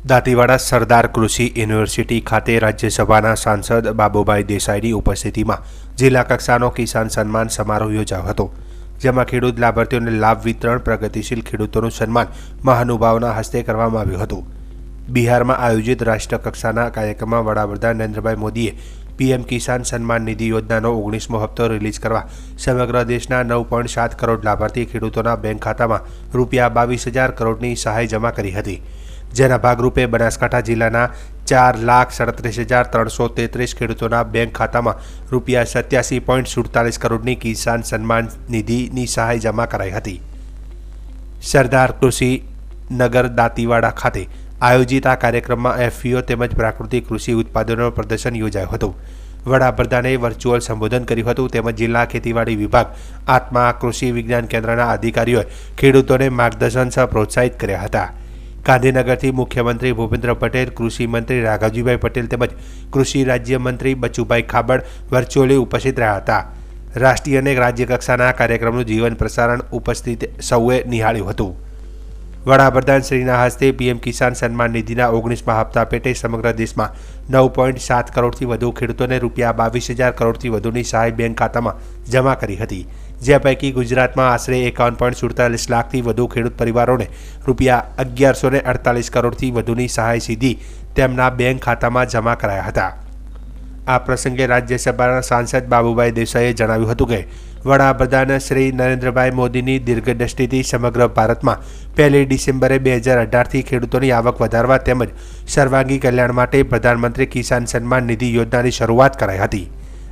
દાંતીવાડા સરદાર કૃષિ યુનિવર્સિટી ખાતે રાજ્યસભાના સાંસદ બાબુભાઈ દેસાઈની ઉપસ્થિતિમાં જિલ્લા કક્ષાનો કિસાન સન્માન સમારોહ યોજાયો હતો, જેમાં ખેડૂત લાભાર્થીઓને લાભ વિતરણ, પ્રગતિશીલ ખેડૂતોનું સન્માન મહાનુભાવના હસ્તે કરવામાં આવ્યું હતું. બિહારમાં આયોજિત રાષ્ટ્રકક્ષાના કાર્યક્રમમાં વડાપ્રધાન નરેન્દ્રભાઈ મોદીએ પીએમ કિસાન સન્માન નિધિ યોજનાનો ઓગણીસમો હપ્તો રિલીઝ કરવા સમગ્ર દેશના નવ પોઈન્ટ સાત કરોડ લાભાર્થી ખેડૂતોના બેંક ખાતામાં રૂપિયા બાવીસ હજાર કરોડની સહાય જમા કરી હતી. જેના ભાગરૂપે બનાસકાંઠા જિલ્લાના ચાર લાખ સડત્રીસ હજાર ત્રણસો તેત્રીસ ખેડૂતોના બેંક ખાતામાં રૂપિયા સત્યાસી પોઈન્ટ સુડતાલીસ કરોડની કિસાન સન્માન નિધિની સહાય જમા કરાઈ હતી. સરદાર કૃષિ નગર દાંતીવાડા ખાતે આયોજિત આ કાર્યક્રમમાં એફપીઓ તેમજ પ્રાકૃતિક કૃષિ ઉત્પાદનોનું પ્રદર્શન યોજાયું હતું. વડાપ્રધાને વર્ચ્યુઅલ સંબોધન કર્યું હતું તેમજ જિલ્લા ખેતીવાડી વિભાગ, આત્મા કૃષિ વિજ્ઞાન કેન્દ્રના અધિકારીઓએ ખેડૂતોને માર્ગદર્શન સહ પ્રોત્સાહિત કર્યા હતા. ગાંધીનગરથી મુખ્યમંત્રી ભૂપેન્દ્ર પટેલ, કૃષિ મંત્રી રાઘવજીભાઈ પટેલ તેમજ કૃષિ રાજ્યમંત્રી બચુભાઈ ખાબડ વર્ચ્યુઅલી ઉપસ્થિત રહ્યા હતા. રાષ્ટ્રીય અને રાજ્યકક્ષાના કાર્યક્રમનું જીવન પ્રસારણ ઉપસ્થિત સૌએ નિહાળ્યું હતું. વડાપ્રધાન શ્રીના હસ્તે પીએમ કિસાન સન્માન નિધિના ઓગણીસમા હપ્તા પેટે સમગ્ર દેશમાં નવ પોઈન્ટ સાત કરોડથી વધુ ખેડૂતોને રૂપિયા બાવીસ હજાર કરોડથી વધુની સહાય બેંક ખાતામાં જમા કરી હતી. જે પૈકી ગુજરાતમાં આશરે એકાવન પોઈન્ટ સુડતાલીસ લાખથી વધુ ખેડૂત પરિવારોને રૂપિયા અગિયારસો ને અડતાલીસ કરોડથી વધુની સહાય સીધી તેમના બેંક ખાતામાં જમા કરાયા હતા. આ પ્રસંગે રાજ્યસભાના સાંસદ બાબુભાઈ દેસાઈએ જણાવ્યું હતું કે વડાપ્રધાન શ્રી નરેન્દ્રભાઈ મોદીની દીર્ઘદ્રષ્ટિથી સમગ્ર ભારતમાં પહેલી ડિસેમ્બરે બે હજાર અઢારથી ખેડૂતોની આવક વધારવા તેમજ સર્વાંગી કલ્યાણ માટે પ્રધાનમંત્રી કિસાન સન્માન નિધિ યોજનાની શરૂઆત કરાઈ હતી.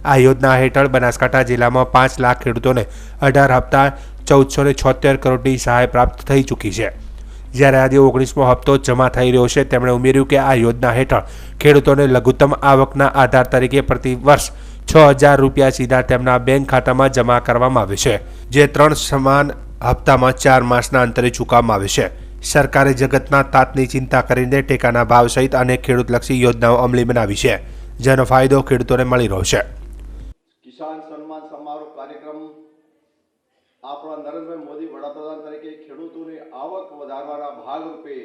આ યોજના હેઠળ બનાસકાંઠા જિલ્લામાં પાંચ લાખ ખેડૂતોને અઢાર હપ્તા ચૌદસો ને છોતેર કરોડની સહાય પ્રાપ્ત થઈ ચૂકી છે. જ્યારે આજે ઓગણીસમો હપ્તો જમા થઈ રહ્યો છે, તેમણે ઉમેર્યું કે આ યોજના હેઠળ ખેડૂતોને લઘુત્તમ આવકના આધાર તરીકે પ્રતિ વર્ષ છ હજાર રૂપિયા સીધા તેમના બેંક ખાતામાં જમા કરવામાં આવે છે, જે ત્રણ સમાન હપ્તામાં ચાર માસના અંતરે ચૂકવવામાં આવે છે. સરકારે જગતના તાતની ચિંતા કરીને ટેકાના ભાવ સહિત અનેક ખેડૂતલક્ષી યોજનાઓ અમલી બનાવી છે, જેનો ફાયદો ખેડૂતોને મળી રહ્યો છે. કિસાન સન્માન સમારોહ કાર્યક્રમ આપણા નરેન્દ્રભાઈ મોદી વડાપ્રધાન તરીકે ખેડૂતોની આવક વધારવાના ભાગરૂપે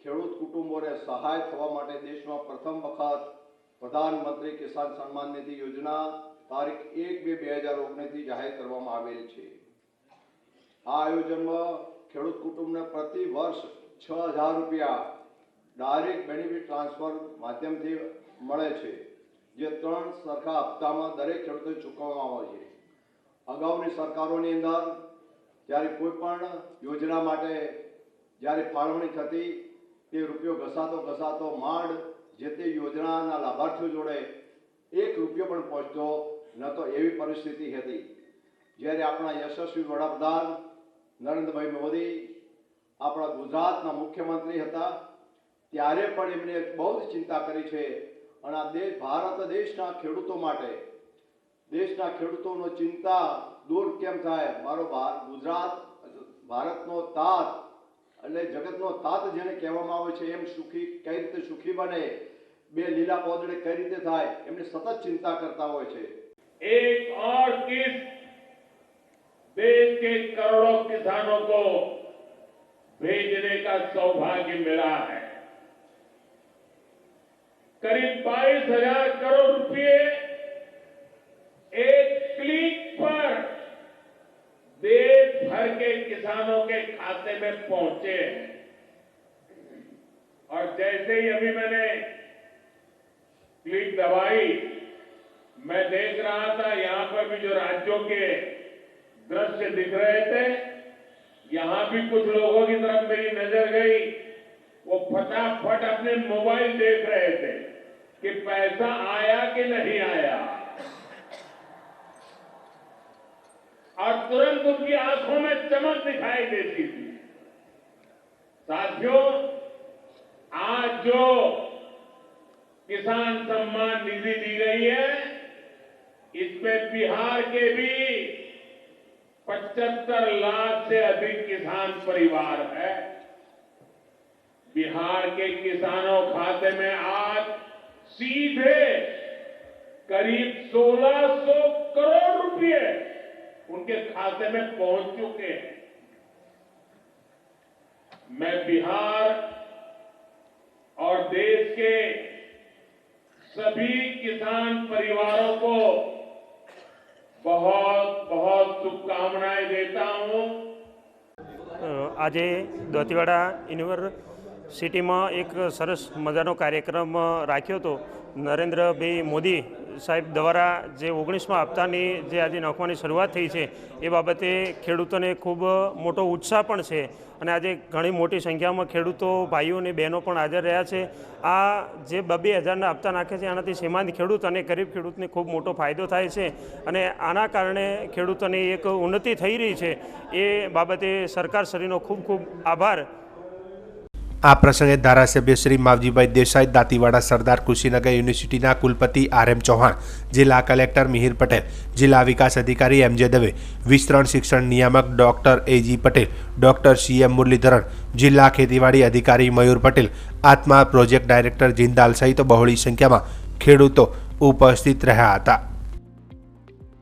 ખેડૂત કુટુંબોને સહાય થવા માટે દેશમાં પ્રથમ વખત પ્રધાનમંત્રી કિસાન સન્માન નિધિ યોજના તારીખ એક બે બે હજાર ઓગણીસથી જાહેર કરવામાં આવેલ છે. આ આયોજનમાં ખેડૂત કુટુંબને પ્રતિ વર્ષ છ હજાર રૂપિયા ડાયરેક્ટ બેનિફિટ ટ્રાન્સફર માધ્યમથી મળે છે, જે ત્રણ સરખા હપ્તામાં દરેક ખેડૂતોને ચૂકવવામાં આવે છે. અગાઉની સરકારોની અંદર જ્યારે કોઈ પણ યોજના માટે જ્યારે ફાળવણી થતી, તે રૂપિયો ઘસાતો ઘસાતો માંડ જે તે યોજનાના લાભાર્થીઓ જોડે એક રૂપિયો પણ પહોંચતો ન તો એવી પરિસ્થિતિ હતી. જ્યારે આપણા યશસ્વી વડાપ્રધાન નરેન્દ્રભાઈ મોદી આપણા ગુજરાતના મુખ્યમંત્રી હતા, ત્યારે પણ એમણે બહુ જ ચિંતા કરી છે અને આ દેશ, ભારત દેશના ખેડૂતો માટે, દેશના ખેડૂતોનો ચિંતા દૂર કેમ થાય? મારો ભાર ગુજરાત, ભારતનો તાત એટલે જગતનો તાત જેને કહેવામાં આવે છે એમ સુખી કઈ રીતે સુખી બને બે લીલા પોદડે કઈ રીતે થાય એમની સતત ચિંતા કરતા હોય છે एक और किस्त देश के करोड़ों किसानों को भेजने का सौभाग्य मिला है करीब बाईस हजार करोड़ रुपए जैसे ही अभी मैंने क्लिक दबाई मैं देख रहा था, यहाँ पर भी जो राज्यों के दृश्य दिख रहे थे, यहाँ भी कुछ लोगों की तरफ़ मेरी नज़र गई। वो फटाफट अपने मोबाइल देख रहे थे कि पैसा आया कि नहीं आया। और तुरंत उनकी आँखों में चमक दिखाई देती थी। साथियों आज जो किसान सम्मान निधि दी गई है, इसमें बिहार के भी 75 लाख से अधिक किसान परिवार है। बिहार के किसानों खाते में आज सीधे करीब 1600 करोड़ रुपए उनके खाते में पहुँच चुके हैं। मैं बिहार और देश के सभी किसान परिवारों को बहुत बहुत शुभकामनाएं देता हूं। આજે દોતીવાડા યુનિવર્સિટીમાં એક સરસ મજાનો કાર્યક્રમ રાખ્યો હતો. નરેન્દ્રભાઈ મોદી સાહેબ દ્વારા જે ઓગણીસમાં હપ્તાની જે આજે નાખવાની શરૂઆત થઈ છે, એ બાબતે ખેડૂતોને ખૂબ મોટો ઉત્સાહ પણ છે અને આજે ઘણી મોટી સંખ્યામાં ખેડૂતો, ભાઈઓ અને બહેનો પણ હાજર રહ્યા છે. આ જે બબે હજારના હપ્તા નાખે છે, આનાથી સીમાંત ખેડૂત અને ગરીબ ખેડૂતને ખૂબ મોટો ફાયદો થાય છે અને આના કારણે ખેડૂતોની એક ઉન્નતિ થઈ રહી છે. એ બાબતે સરકારશ્રીનો ખૂબ ખૂબ આભાર. આ પ્રસંગે ધારાસભ્ય શ્રી માવજીભાઈ દેસાઈ, દાંતીવાડા સરદાર કૃષિનગર યુનિવર્સિટીના કુલપતિ આર એમ ચૌહાણ, જિલ્લા કલેક્ટર મિહિર પટેલ, જિલ્લા વિકાસ અધિકારી એમ જે દવે, વિસ્તરણ શિક્ષણ નિયામક doctor A G Patel, doctor C M Muralidharan, જિલ્લા ખેતીવાડી અધિકારી મયુર પટેલ, આત્મા પ્રોજેક્ટ ડાયરેક્ટર જિંદાલ સહિત બહોળી સંખ્યામાં ખેડૂતો ઉપસ્થિત રહ્યા હતા.